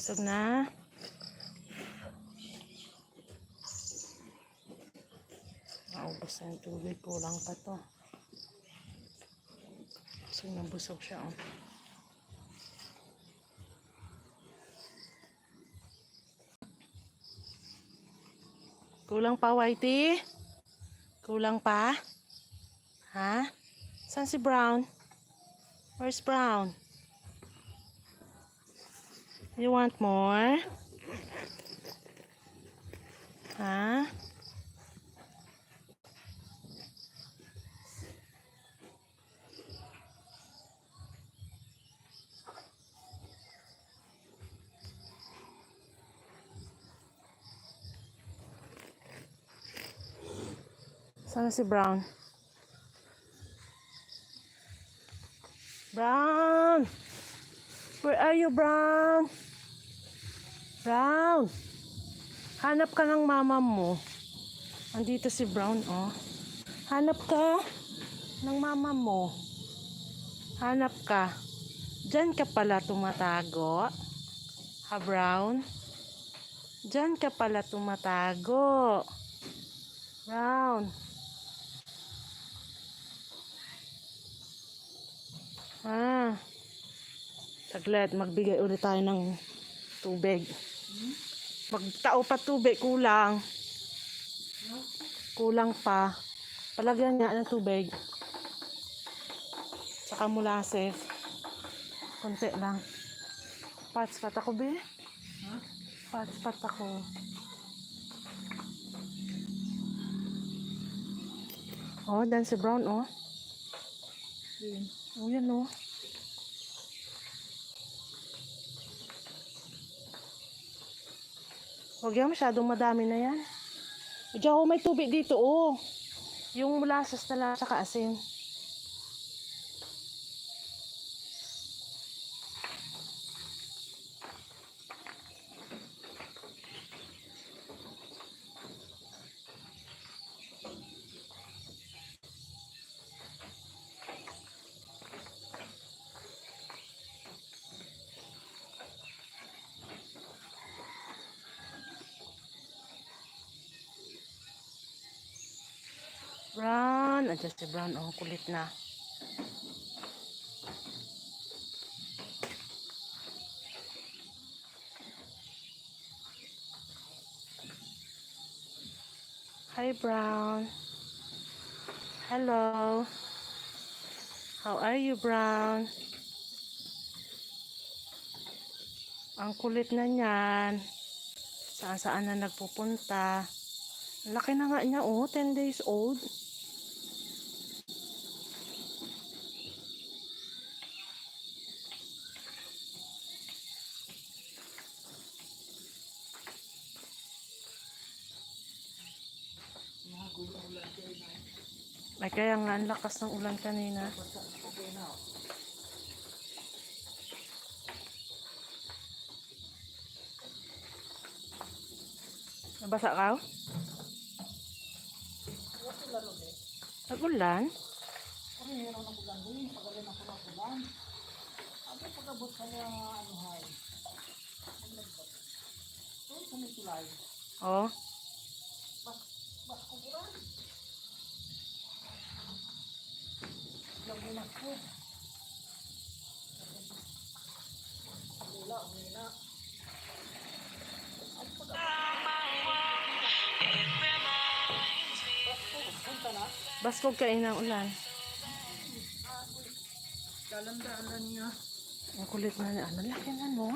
Busog na. Naubos na yung tubig. Kulang pa to. Busog na busog siya. Oh. Kulang pa, Whitey? Kulang pa? Ha? Saan si Brown? Where's Brown? You want more? Ha? Sana si Brown? Brown! Where are you, Brown? Brown! Hanap ka ng mama mo. Andito si Brown, oh. Hanap ka ng mama mo. Hanap ka. Diyan ka pala tumatago. Ha, Brown? Diyan ka pala tumatago. Brown. Ah. Saglit, magbigay ulit tayo ng tubig. Magtao pa tubig, kulang. Kulang pa. Palagyan niya ng tubig. Saka molasses. Konti lang. Pats pat ako, be. Pats pat ako. Oh, dan si Brown, oh. Oh, yan, oh. Huwag yan, masyadong madami na yan. Diyan ako may tubig dito, oh. Yung molasses na lang, saka asin. Adjust si Brown. Oh, kulit na. Hi, Brown. Hello. How are you, Brown? Ang kulit na niyan. Saan saan na nagpupunta. Laki na nga niya, oh. 10 days old. Ay, kaya nga, ang lakas ng ulan kanina. Nabasa ka? Nag-ulan? Oh. Baskog kayo ng ulan. Dalan-dalan niya. Ang kulit na niya. Ano laki na no?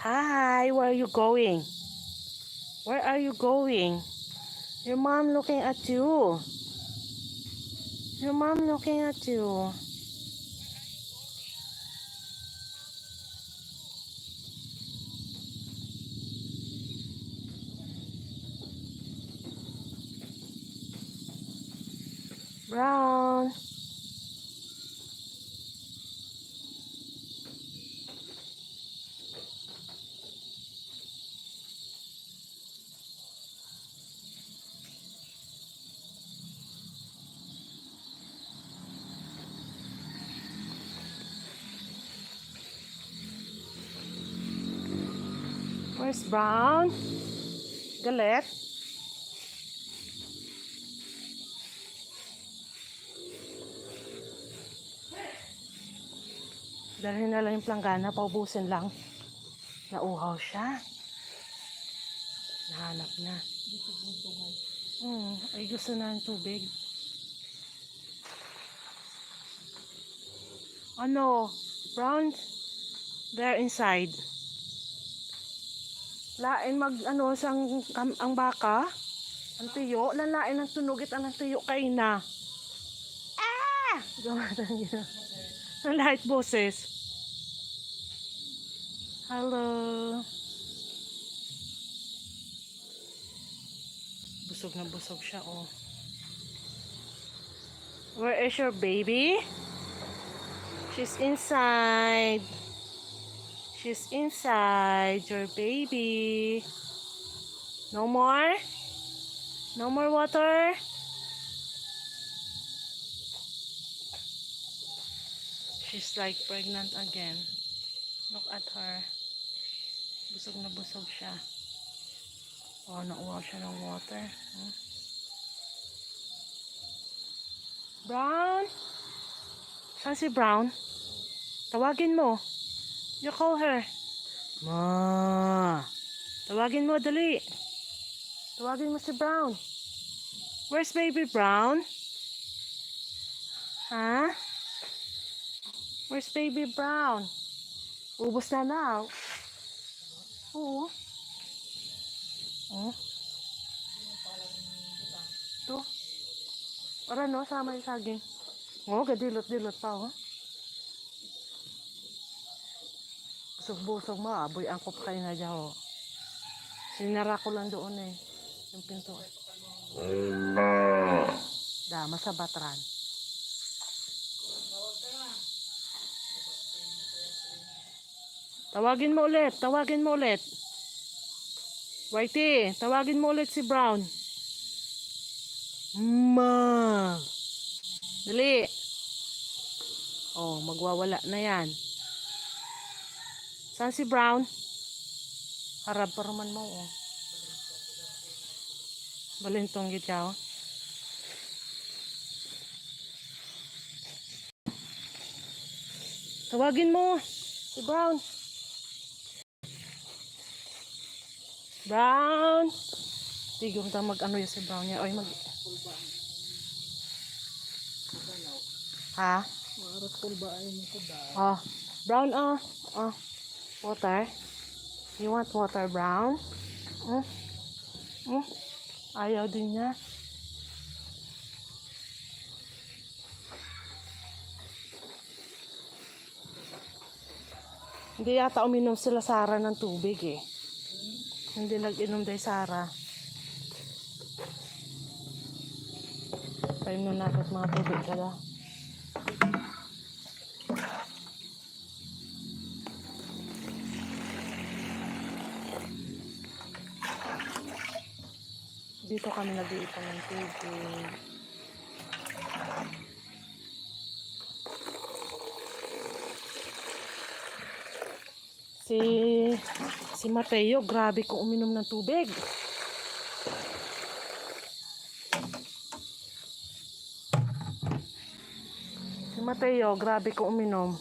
Hi, where are you going? Where are you going? Your mom looking at you. Your mom looking at you. Brown. Where's Brown? Galit? Dalhin na lang yung planggana, paubusin lang. Nauhaw siya. Nahanap na. Hmm, ay gusto na ng tubig. Ano? Brown? There inside. Lain mag ano sang ang, ang baka. Ang tuyo, lalain ang tunugit ang tuyo kay na. Ah! Gumatan yun. Ang light boses. Hello. Busog na busog siya, oh. Where is your baby? She's inside. She's inside your baby. No more? No more water? She's like pregnant again. Look at her. Busog na busog siya. Oh, nauwaw siya ng water. Hmm. Brown? Saan si Brown? Tawagin mo. You call her. Ma. Tawagin mo, dali. Tawagin mo si Brown. Where's baby Brown? Ha? Where's baby Brown? Ubus na na. Oo. Oh. Ito. Para no, sama yung saging. Oh, gadilot-dilot pa, oh. Busog-busog mo, aboy ang kup kayo na dyan, oh. Sinara ko lang doon, eh. Yung pinto. Dama sa batran. Tawagin mo ulit, tawagin mo ulit. Whitey, tawagin mo ulit si Brown. Ma. Dali. Oh, magwawala na yan. Saan si Brown? Harap pa raman mo, oh. Balintong gitaw. Tawagin mo si Brown. Brown. Tigong ta mag ano yun si Brown niya. Oy, mag... Ha? Maarot ko ba ay mo ko. Oh. Brown, oh. Oh. Water. You want water, Brown? Hmm? Hmm? Ayaw din niya. Hindi yata uminom sila Sara ng tubig eh. Hindi nag-inom day Sara. Mo na at mga tubig kala. Dito kami nag-iipon ng tubig. Si si Mateo, grabe kung uminom ng tubig. Si Mateo, grabe kung uminom.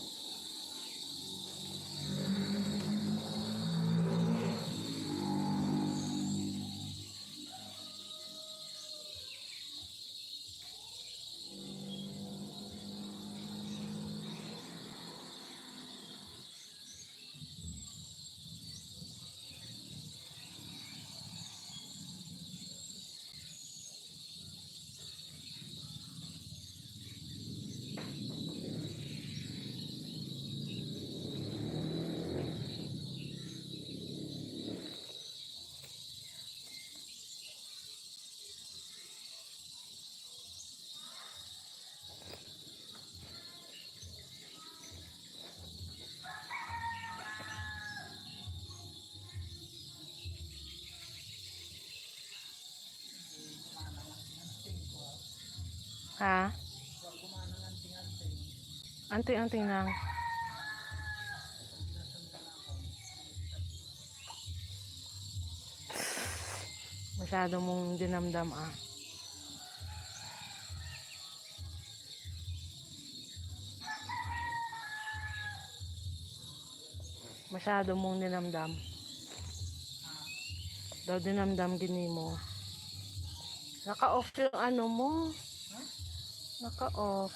Ha? Anting-anting lang. Masyado mong dinamdam ah. Masyado mong dinamdam. Daw dinamdam gini mo. Naka-off yung ano mo. แล้วก็ออก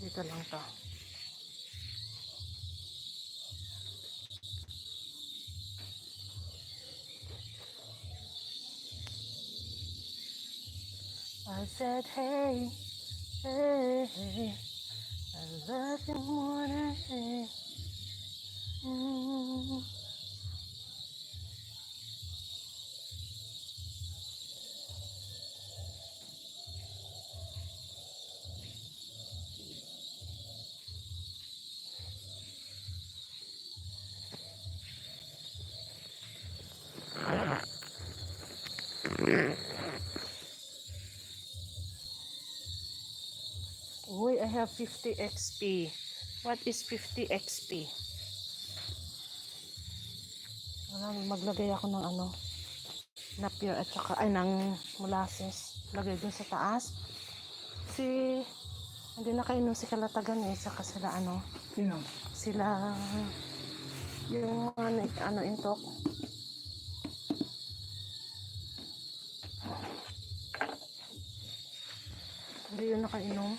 Dito lang to. I said, hey, hey, hey, I love you more than hey. Mm. Uy, I have 50 XP. What is 50 XP? Wala, maglagay ako ng ano, napier at saka, ay, ng molasses. Lagay dun sa taas. Si, hindi na kayo si Kalatagan eh, saka sila ano, Sino? sila, yung ano, ano intok. Hindi yun nakainom.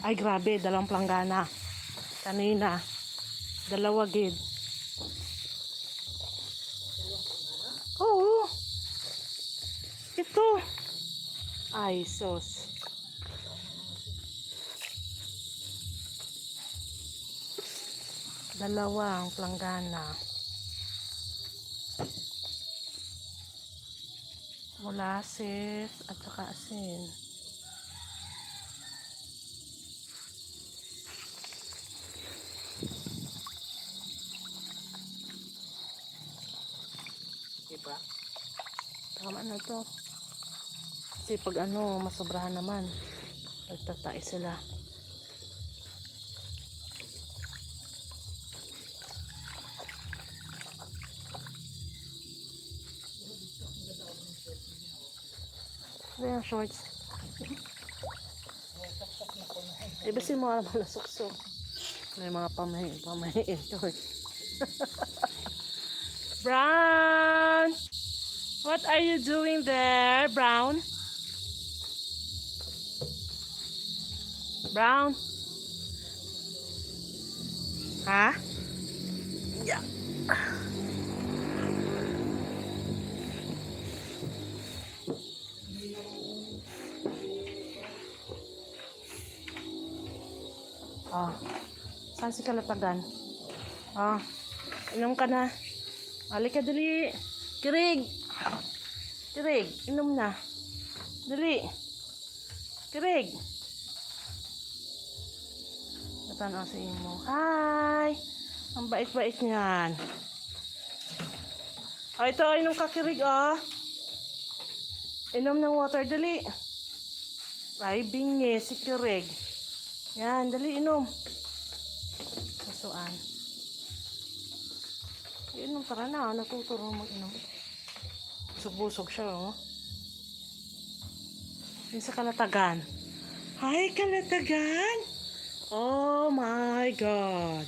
Ay, grabe, dalawang planggana. Kanina. Dalawa gid. Oo. Ito. Ay, sos. Dalawang planggana. Molasses at saka asin. Diba? Tama na to. Kasi pag ano, masobrahan naman. Nagtatay sila. Yung shorts? Iba si mga malasukso. May mga pamahi, pamahi shorts. Brown! What are you doing there, Brown? Brown? Ha? Oh. Saan si Kalatagan? Oh. Inom ka na. Halika dali. Kirig. Kirig, inom na. Dali. Kirig. Natanaw sa imo. Hi! Ang bait-bait niyan. Oh, ito, inom ka kirig, oh. Inom ng water, dali. Ay, bingi, si Kireg. Yan, dali, inom. Kasuan. Inom tara na, natuturo mag-inom. Busog-busog siya, oh. Yung sa kalatagan. Hi, kalatagan! Oh my God!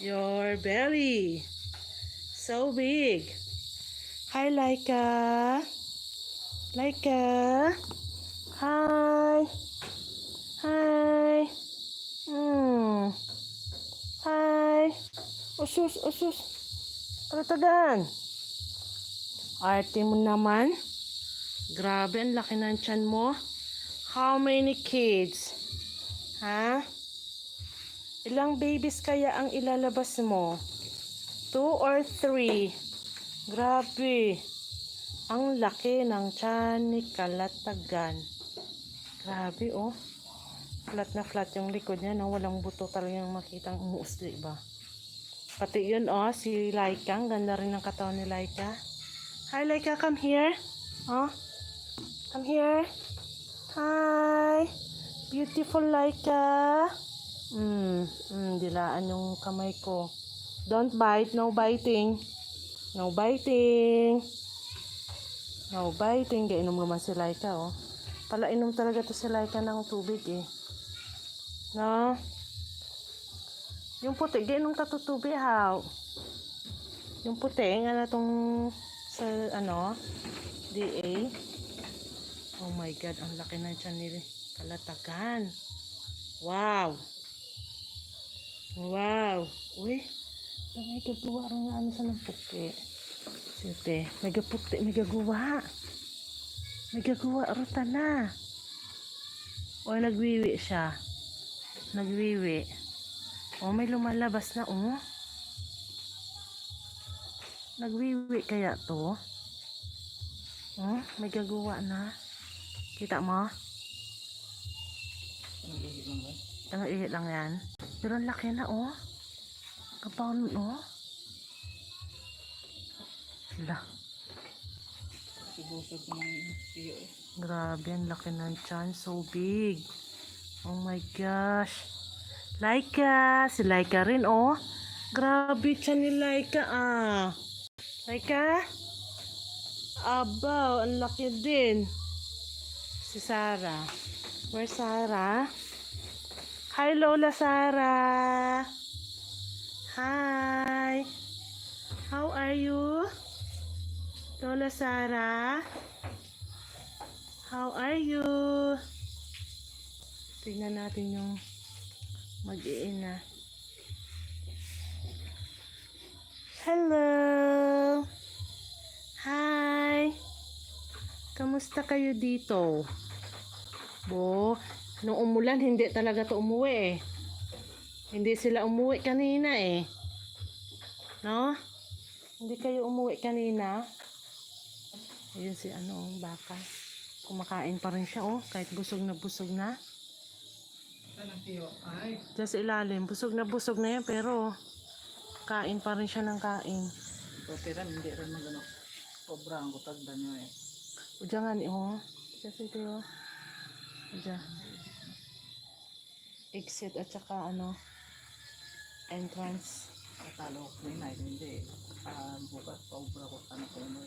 Your belly. So big. Hi, Laika. Laika. Hi. Hmm. Hi. Usus, usus. Kalatagan. Arte mo naman. Grabe, ang laki ng tiyan mo. How many kids? Ha? Ilang babies kaya ang ilalabas mo? Two or three? Grabe. Ang laki ng tiyan ni Kalatagan. Grabe, oh. Flat na flat yung likod niya, no? Walang buto talagang makitang umuusli ba? Pati yun, oh, si Laika. Ang ganda rin ng katawan ni Laika. Hi, Laika, come here. Oh, come here. Hi. Beautiful Laika. Mm, mm, dilaan yung kamay ko. Don't bite, no biting. No biting. No biting. Gainom naman si Laika, oh. Pala inom talaga to si Laika ng tubig, eh. No? Yung puti, gainom ka to tubig, how? Yung puti, nga na tong sa, ano, DA. Oh my God, ang laki na siya ni Kalatagan. Wow! Wow! Uy, may gagawa rin nga ano sa ng puti. Siyete, may gaputi, may gagawa. May gagawa ruta na. O nagwiwi siya. Nagwiwi. O may lumalabas na oh. Nagwiwi kaya to? Oh, may gagawa na. Kita mo? Anong ihip lang yan. Pero ang laki na oh. Kapaw nun oh. Lah, Sibusog ng tiyo eh. grabe ang laki ng chan. So big. Oh my gosh. Laika. Si Laika rin oh. Grabe chan ni Laika ah. Laika? Abaw, ang laki din. Si Sarah. Where's Sarah? Hi Lola Sarah. Hi. How are you? Lola Sarah. How are you? Tingnan natin yung mag-iina. Hello! Hi! Kamusta kayo dito? Bo, nung umulan, hindi talaga to umuwi eh. Hindi sila umuwi kanina eh. No? Hindi kayo umuwi kanina. Ayun si ano, baka. Kumakain pa rin siya oh, kahit busog na busog na. Saan ang tiyo? Ay, Diyan sa ilalim, busog na busog na yan, pero kain pa rin siya ng kain. okay rin, hindi rin magano. Sobra ang kutagda nyo eh. O diyan nga ni, oh. Diyan sa ito, oh. Diyan. Exit at saka ano, entrance. Katalo ko na hindi. Ah, bukas, sobra ko ano ko mo.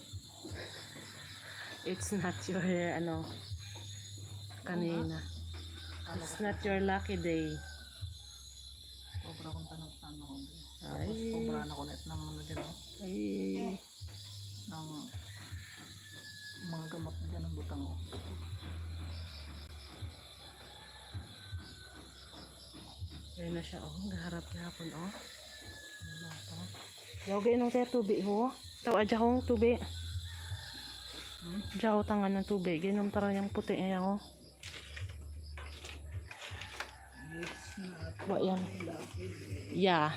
It's not your, ano, kanina. It's not your lucky day. Sobra kong tanong tanong ko. Ay. Sobra na net ng ano oh. Ay, ng mga gamot dyan ng butang oh. Ayun na siya, oh. Gaharap gahapon, oh. Ano ito? Yogay nung tayo tubig, ho. Tawa dyan kong tubig. Diyan ko tangan ng tubig. Ginom tara yung puti niya, ho. What yan? Yeah.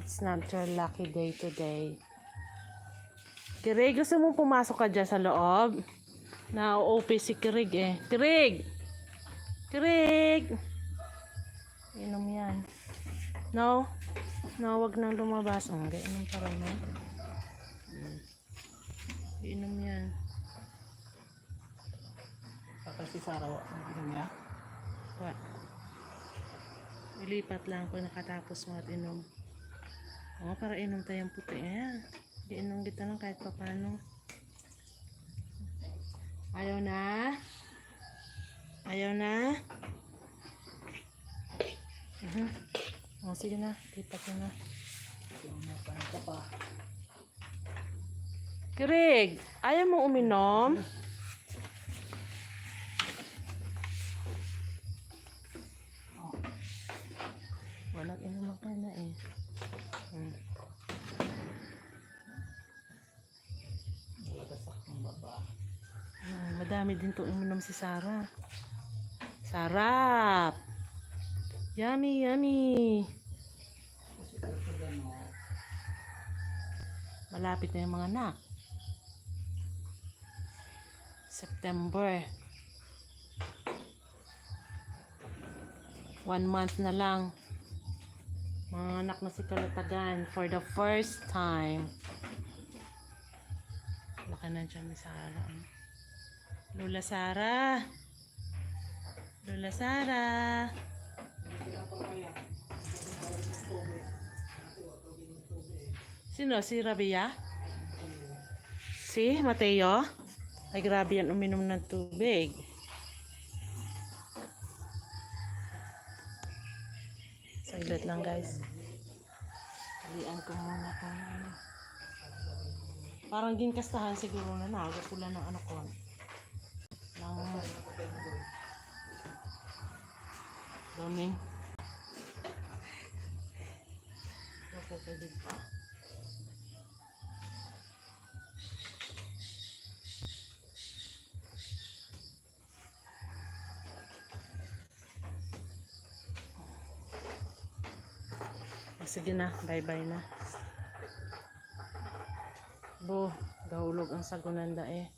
It's not your lucky day today. Kirig, gusto mo pumasok ka dyan sa loob? Na-OP si Kirig eh. Kirig! Kirig! Inom yan. No? No, wag nang lumabas. Ang gainom pa rin, no? Mm. Inom yan. Kasi si Sarah, inom niya. Wa. Ilipat lang pag nakatapos mo at inom. Oo, para inom tayong puti. Ayan. Di inom kita lang kahit pa paano. Ayaw na? Ayaw na? Mhm. Oh, sige na. Lipat na. Kirig, ayaw mo uminom? Walang inom ka na eh. Hmm. Hmm, madami din to uminom si Sarah. Sarap! Yummy, yummy! Malapit na yung mga anak. September. One month na lang. Mga anak na si Kalatagan for the first time. Laki na dyan ni Sarah. Lola Sarah. Lola Sarah. Sino? Si Rabia? Si Mateo? Ay grabe yan uminom ng tubig. Saglit lang guys. Halian ko muna kung ano. Parang ginkastahan siguro na naga pula ng ano ko. Ng... Daming. Ako pwede pa. Sige na, bye-bye na. Bo, gahulog ang sagunanda eh.